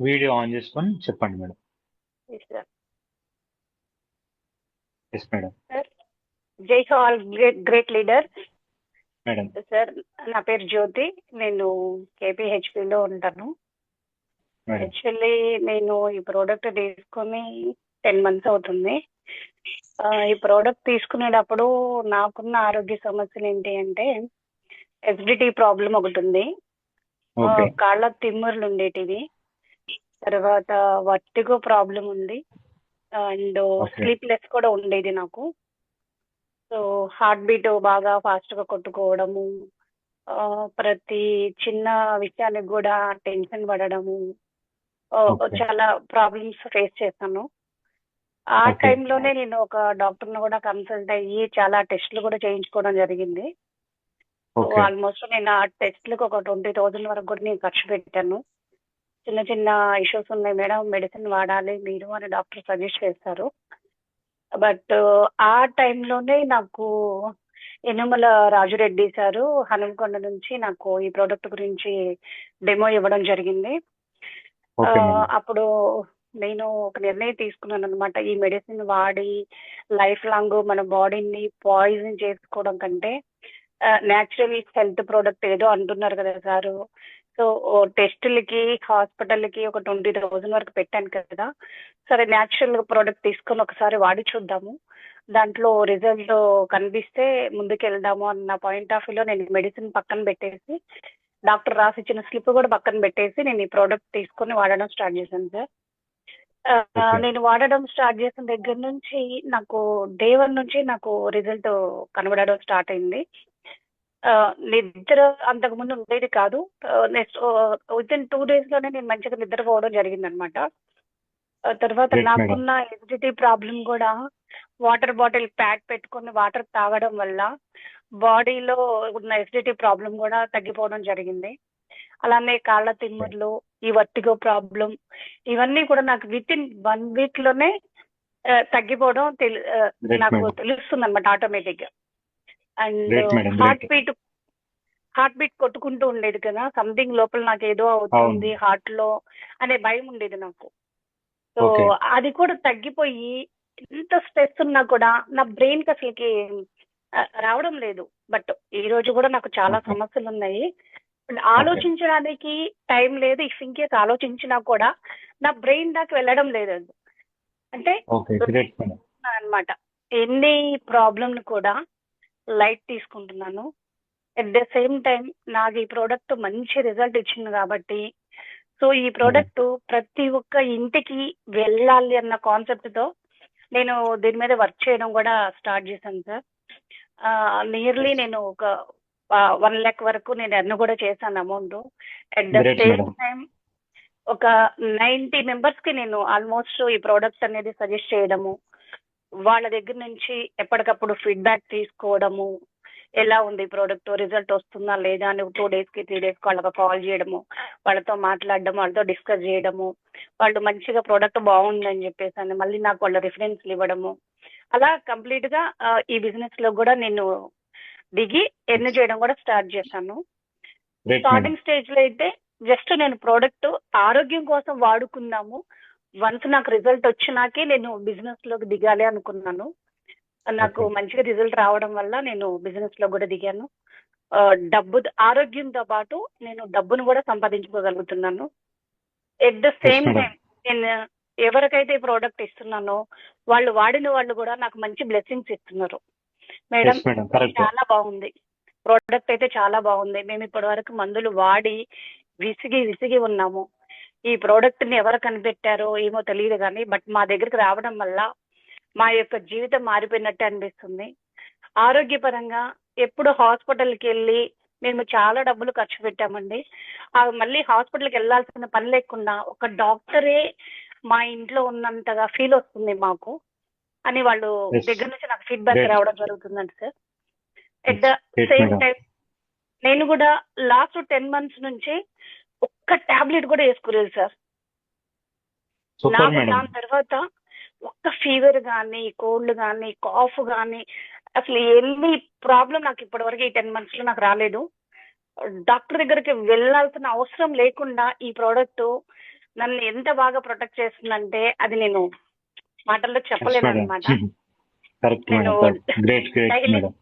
Video on చేసుకొని చెప్పండి madam. Yes జై hall great great leader. Madam. Sir నా పేరు జ్యోతి. నేను KPHP లో ఉంటాను. యాక్చువల్లీ నేను ఈ ప్రోడక్ట్ తీసుకొని టెన్ మంత్స్ అవుతుంది. ఈ ప్రోడక్ట్ తీసుకునేటప్పుడు నాకున్న ఆరోగ్య సమస్యలు ఏంటి అంటే ఎసిడిటీ ప్రాబ్లం ఒకటి ఉంది. కాళ్ళ తిమ్ముర్లు ఉండేటివి. తర్వాత వర్టిగో ప్రాబ్లం ఉంది అండ్. స్లీప్లెస్ కూడా ఉండేది నాకు సో హార్ట్ బీట్ బాగా ఫాస్ట్గా కొట్టుకోవడము ప్రతి చిన్న విషయానికి కూడా టెన్షన్ పడడము. చాలా ప్రాబ్లమ్స్ ఫేస్ చేశాను ఆ. టైంలోనే నేను ఒక డాక్టర్ను కూడా కన్సల్ట్ అయ్యి చాలా టెస్ట్లు కూడా చేయించుకోవడం జరిగింది ఆల్మోస్ట్ నేను ఆ టెస్ట్లకు ఒక ట్వంటీ థౌసండ్ వరకు కూడా నేను ఖర్చు పెట్టాను చిన్న చిన్న ఇష్యూస్ ఉన్నాయి మేడం. మెడిసిన్ వాడాలి మీరు అని డాక్టర్ సజెస్ట్ చేస్తారు. బట్ ఆ టైంలోనే నాకు ఎనుమల రాజురెడ్డి సారు హనుమకొండ నుంచి నాకు ఈ ప్రోడక్ట్ గురించి డెమో ఇవ్వడం జరిగింది. అప్పుడు నేను ఒక నిర్ణయం తీసుకున్నాను అనమాట ఈ మెడిసిన్ వాడి లైఫ్ లాంగ్ మన బాడీని పాయిజన్ చేసుకోవడం కంటే న్యాచురల్ హెల్త్ ప్రోడక్ట్ ఏదో అంటున్నారు కదా సారు. సో టెస్టులకి హాస్పిటల్కి ఒక ట్వంటీ థౌసండ్ వరకు పెట్టాను కదా. సరే న్యాచురల్ ప్రోడక్ట్ తీసుకొని ఒకసారి వాడి చూద్దాము. దాంట్లో రిజల్ట్ కనిపిస్తే ముందుకు వెళ్దాము అన్న పాయింట్ ఆఫ్ వ్యూలో నేను మెడిసిన్ పక్కన పెట్టేసి డాక్టర్ రాసి ఇచ్చిన స్లిప్ కూడా పక్కన పెట్టేసి నేను ఈ ప్రోడక్ట్ తీసుకొని వాడడం స్టార్ట్ చేశాను సార్. నేను వాడడం స్టార్ట్ చేసిన దగ్గర నుంచి నాకు డే వన్ నుంచి నాకు రిజల్ట్ కనబడడం స్టార్ట్ అయింది. నిద్ర అంతకు ముందు ఉండేది కాదు నెక్స్ట్ విత్ ఇన్ టూ డేస్లోనే నేను మంచిగా నిద్రపోవడం జరిగింది అనమాట తర్వాత. నాకున్న ఎసిడిటీ ప్రాబ్లం కూడా వాటర్ బాటిల్ ప్యాక్ పెట్టుకొని వాటర్ తాగడం వల్ల బాడీలో ఉన్న ఎసిడిటీ ప్రాబ్లం కూడా తగ్గిపోవడం జరిగింది అలానే కాళ్ళ తిమ్ముర్లు ఈ వర్టిగో ప్రాబ్లం ఇవన్నీ కూడా నాకు విత్ ఇన్ వన్ వీక్లోనే తగ్గిపోవడం నాకు. తెలుస్తుంది అనమాట ఆటోమేటిక్గా and. Heart. Beat heart beat కొట్టుకుంటూ ఉండేది కదా సంథింగ్ లోపల నాకు ఏదో అవుతుంది హార్ట్లో అనే భయం ఉండేది నాకు సో. అది కూడా తగ్గిపోయి ఎంత స్ట్రెస్ ఉన్నా కూడా నా బ్రెయిన్కి అసలుకి రావడం లేదు బట్ ఈ రోజు కూడా నాకు చాలా. సమస్యలు ఉన్నాయి ఆలోచించడానికి టైం లేదు ఇఫ్ ఇన్ కేస్ ఆలోచించినా కూడా నా బ్రెయిన్ దాకా వెళ్ళడం లేదు అంటే అన్నమాట ఎన్ని ప్రాబ్లమ్ కూడా లైట్ తీసుకుంటున్నాను. అట్ ద సేమ్ టైం నాకు ఈ ప్రోడక్ట్ మంచి రిజల్ట్ ఇచ్చింది కాబట్టి సో ఈ ప్రోడక్ట్ ప్రతి ఒక్క ఇంటికి వెళ్ళాలి అన్న కాన్సెప్ట్తో నేను దీని మీద వర్క్ చేయడం కూడా స్టార్ట్ చేశాను సార్ నియర్లీ నేను ఒక వన్ ల్యాక్ వరకు నేను ఎర్న్ కూడా చేశాను amount at the same. Time ఒక నైన్టీ మెంబర్స్కి నేను ఆల్మోస్ట్ ఈ ప్రోడక్ట్ అనేది సజెస్ట్ చేయడము. వాళ్ళ దగ్గర నుంచి ఎప్పటికప్పుడు ఫీడ్బ్యాక్ తీసుకోవడము ఎలా ఉంది ప్రోడక్ట్ రిజల్ట్ వస్తుందా లేదా అని టూ డేస్కి త్రీ డేస్కి వాళ్ళకి కాల్ చేయడము వాళ్ళతో మాట్లాడడం వాళ్ళతో డిస్కస్ చేయడము వాళ్ళు మంచిగా ప్రోడక్ట్ బాగుందని చెప్పేసి మళ్ళీ నాకు వాళ్ళ రిఫరెన్స్లు ఇవ్వడము. అలా కంప్లీట్గా ఈ బిజినెస్లో కూడా నేను దిగి ఎర్న్ చేయడం కూడా స్టార్ట్ చేశాను. స్టార్టింగ్ స్టేజ్లో అయితే జస్ట్ నేను ప్రోడక్ట్ ఆరోగ్యం కోసం వాడుకుందాము వన్స్ నాకు రిజల్ట్ వచ్చినాకే నేను బిజినెస్లోకి దిగాలి అనుకున్నాను. నాకు. మంచిగా రిజల్ట్ రావడం వల్ల నేను బిజినెస్లో కూడా దిగాను. డబ్బు ఆరోగ్యంతో పాటు నేను డబ్బును కూడా సంపాదించుకోగలుగుతున్నాను. At the same. టైం నేను ఎవరికైతే ఈ ప్రోడక్ట్ ఇస్తున్నానో వాళ్ళు వాడిన వాళ్ళు కూడా నాకు మంచి బ్లెస్సింగ్స్ ఇస్తున్నారు. మేడం చాలా బాగుంది. ప్రోడక్ట్ అయితే చాలా బాగుంది. మేము ఇప్పటి వరకు మందులు వాడి విసిగి విసిగి ఉన్నాము. ఈ ప్రోడక్ట్ని ఎవరు కనిపెట్టారో ఏమో తెలియదు కానీ బట్ మా దగ్గరికి రావడం వల్ల మా యొక్క జీవితం మారిపోయినట్టు అనిపిస్తుంది ఆరోగ్యపరంగా ఎప్పుడు హాస్పిటల్కి వెళ్ళి మేము చాలా డబ్బులు ఖర్చు పెట్టామండి మళ్ళీ హాస్పిటల్కి వెళ్ళాల్సిన పని లేకుండా ఒక డాక్టరే మా ఇంట్లో ఉన్నంతగా ఫీల్ వస్తుంది మాకు అని వాళ్ళు. దగ్గర నుంచి నాకు ఫీడ్బ్యాక్. రావడం జరుగుతుందండి sir at the same. Time నేను కూడా లాస్ట్ టెన్ మంత్స్ నుంచి ఒక్క టాబ్లెట్ కూడా వేసుకోలేదు సార్. నాకు దాని తర్వాత ఒక్క ఫీవర్ కానీ కోల్డ్ కానీ కాఫ్ కానీ అసలు ఎన్ని ప్రాబ్లం నాకు ఇప్పటి వరకు ఈ టెన్ మంత్స్లో నాకు రాలేదు. డాక్టర్ దగ్గరికి వెళ్ళాల్సిన అవసరం లేకుండా ఈ ప్రోడక్ట్ నన్ను ఎంత బాగా ప్రొటెక్ట్ చేస్తుందంటే అది నేను మాటల్లో చెప్పలేను అనమాట నేను great great daily- madam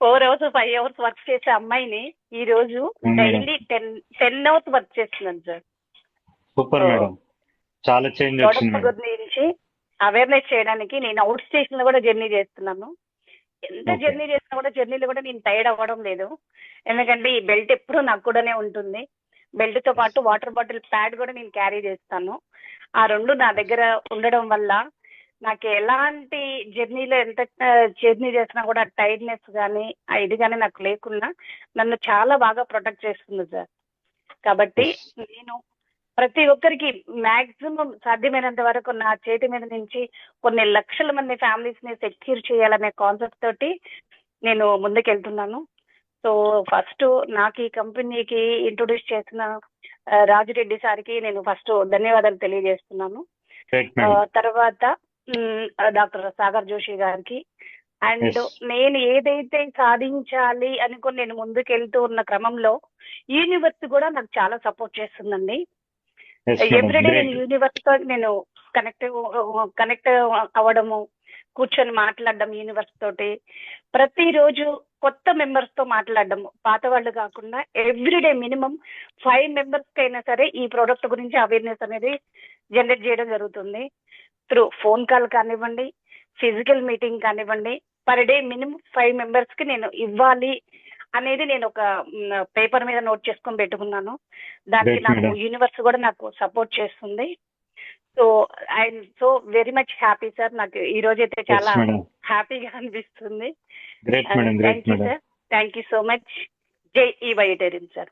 four hours five hours work చేసే అమ్మాయిని ఈ రోజు. Daily ten ten hours work చేస్తున్నాను సార్ సూపర్ మేడం చాలా చేంజ్ వచ్చింది గురించి అవేర్నెస్ చేయడానికి నేను అవుట్ స్టేషన్లో కూడా జర్నీ చేస్తున్నాను. ఎంత. జర్నీ చేసినా కూడా జర్నీలో కూడా నేను టైర్డ్ అవ్వడం లేదు. ఎందుకంటే ఈ బెల్ట్ ఎప్పుడూ నాకు కూడానే ఉంటుంది. బెల్ట్తో పాటు వాటర్ బాటిల్ ప్యాడ్ కూడా నేను క్యారీ చేస్తాను. ఆ రెండు నా దగ్గర ఉండడం వల్ల నాకు ఎలాంటి జర్నీలో ఎంత జర్నీ చేసినా కూడా టైర్డ్నెస్ కానీ ఆ ఇది కానీ నాకు లేకుండా నన్ను చాలా బాగా ప్రొటెక్ట్ చేస్తుంది సార్. కాబట్టి నేను ప్రతి ఒక్కరికి మాక్సిమం సాధ్యమైనంత వరకు నా చేతి మీద నుంచి కొన్ని లక్షల మంది ఫ్యామిలీస్ని సెక్యూర్ చేయాలనే కాన్సెప్ట్ తోటి నేను ముందుకెళ్తున్నాను. సో ఫస్ట్ నాకు ఈ కంపెనీకి ఇంట్రొడ్యూస్ చేసిన రాజిరెడ్డి సార్కి నేను ఫస్ట్ ధన్యవాదాలు తెలియజేస్తున్నాను. తర్వాత డాక్టర్ సాగర్ జోషి గారికి. అండ్. నేను ఏదైతే సాధించాలి అనుకుని నేను ముందుకెళ్తూ ఉన్న క్రమంలో యూనివర్స్ కూడా నాకు చాలా సపోర్ట్ చేస్తుందండి. ఎవ్రీడే నేను యూనివర్స్తో నేను కనెక్ట్ కనెక్ట్ అవ్వడము కూర్చొని మాట్లాడడం యూనివర్స్ తోటి. ప్రతిరోజు కొత్త మెంబర్స్తో మాట్లాడడం పాత వాళ్ళు కాకుండా ఎవ్రీడే మినిమం ఫైవ్ మెంబర్స్కి అయినా సరే ఈ ప్రోడక్ట్ గురించి అవేర్నెస్ అనేది జనరేట్ చేయడం జరుగుతుంది. త్రూ ఫోన్ కాల్ కానివ్వండి ఫిజికల్ మీటింగ్ కానివ్వండి పర్ డే మినిమం ఫైవ్ మెంబర్స్కి నేను ఇవ్వాలి అనేది నేను ఒక పేపర్ మీద నోట్ చేసుకొని పెట్టుకున్నాను. దానికి నాకు. యూనివర్స్ కూడా నాకు సపోర్ట్ చేస్తుంది. So I'm so very much happy sir. నాకు ఈ రోజు అయితే చాలా హ్యాపీగా అనిపిస్తుంది. Thank you so much. జై ఈ వైటరిన్ సార్.